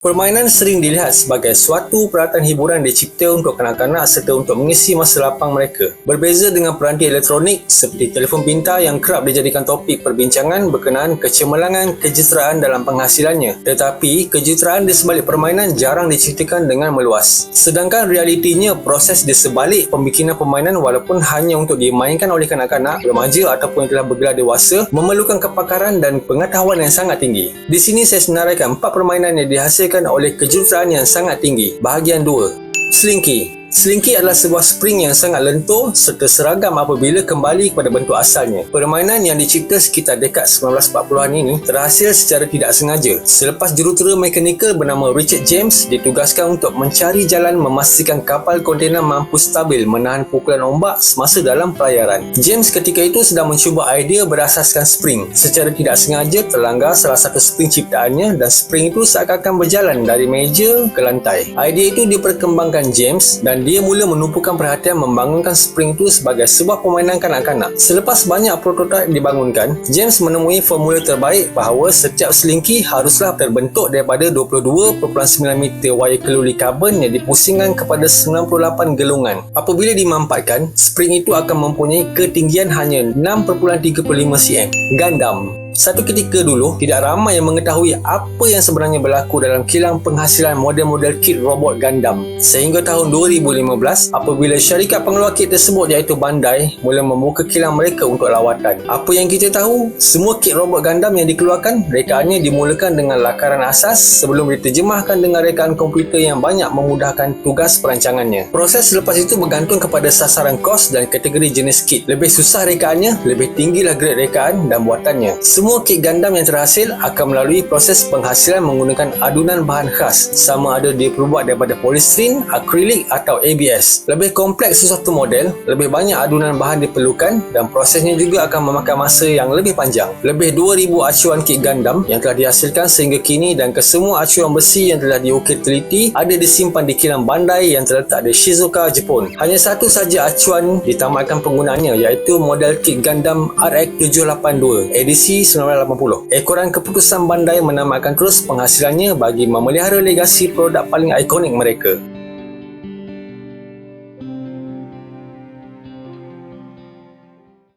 Permainan sering dilihat sebagai suatu peralatan hiburan dicipta untuk kanak-kanak serta untuk mengisi masa lapang mereka. Berbeza dengan peranti elektronik seperti telefon pintar yang kerap dijadikan topik perbincangan berkenaan kecemerlangan kejuruteraan dalam penghasilannya. Tetapi, kejuruteraan di sebalik permainan jarang diceritakan dengan meluas. Sedangkan realitinya, proses di sebalik pembikinan permainan walaupun hanya untuk dimainkan oleh kanak-kanak, remaja ataupun yang telah bergelar dewasa, memerlukan kepakaran dan pengetahuan yang sangat tinggi. Di sini saya senaraikan empat permainan yang dihasilkan dihasilkan oleh kejuruteraan yang sangat tinggi. Bahagian 2. Slinky Slinky adalah sebuah spring yang sangat lentur serta seragam apabila kembali kepada bentuk asalnya. Permainan yang dicipta sekitar dekad 1940-an ini terhasil secara tidak sengaja. Selepas jurutera mekanikal bernama Richard James ditugaskan untuk mencari jalan memastikan kapal kontena mampu stabil menahan pukulan ombak semasa dalam pelayaran. James ketika itu sedang mencuba idea berasaskan spring. Secara tidak sengaja terlanggar salah satu spring ciptaannya dan spring itu seakan-akan berjalan dari meja ke lantai. Idea itu diperkembangkan James dan dia mula menumpukan perhatian membangunkan spring itu sebagai sebuah permainan kanak-kanak. Selepas banyak prototipe dibangunkan, James menemui formula terbaik bahawa setiap selingki haruslah terbentuk daripada 22.9 meter wayar keluli karbon yang dipusingkan kepada 98 gelungan. Apabila dimampatkan, spring itu akan mempunyai ketinggian hanya 6.35 cm. Gundam satu ketika dulu, tidak ramai yang mengetahui apa yang sebenarnya berlaku dalam kilang penghasilan model-model kit robot Gundam. Sehingga tahun 2015, apabila syarikat pengeluar kit tersebut iaitu Bandai mula membuka kilang mereka untuk lawatan. Apa yang kita tahu, semua kit robot Gundam yang dikeluarkan, rekaannya dimulakan dengan lakaran asas sebelum diterjemahkan dengan rekaan komputer yang banyak memudahkan tugas perancangannya. Proses selepas itu bergantung kepada sasaran kos dan kategori jenis kit. Lebih susah rekaannya, lebih tinggilah grade rekaan dan buatannya. Semua kit Gundam yang terhasil akan melalui proses penghasilan menggunakan adunan bahan khas sama ada dia perbuat daripada polystyrene, akrilik atau ABS. Lebih kompleks sesuatu model, lebih banyak adunan bahan diperlukan dan prosesnya juga akan memakan masa yang lebih panjang. Lebih 2000 acuan kit Gundam yang telah dihasilkan sehingga kini dan kesemua acuan besi yang telah diukir teliti ada disimpan di kilang Bandai yang terletak di Shizuoka, Jepun. Hanya satu saja acuan ditamatkan penggunaannya iaitu model kit Gundam RX-782 edisi 1980. Ekoran keputusan Bandai menamakan terus penghasilannya bagi memelihara legasi produk paling ikonik mereka.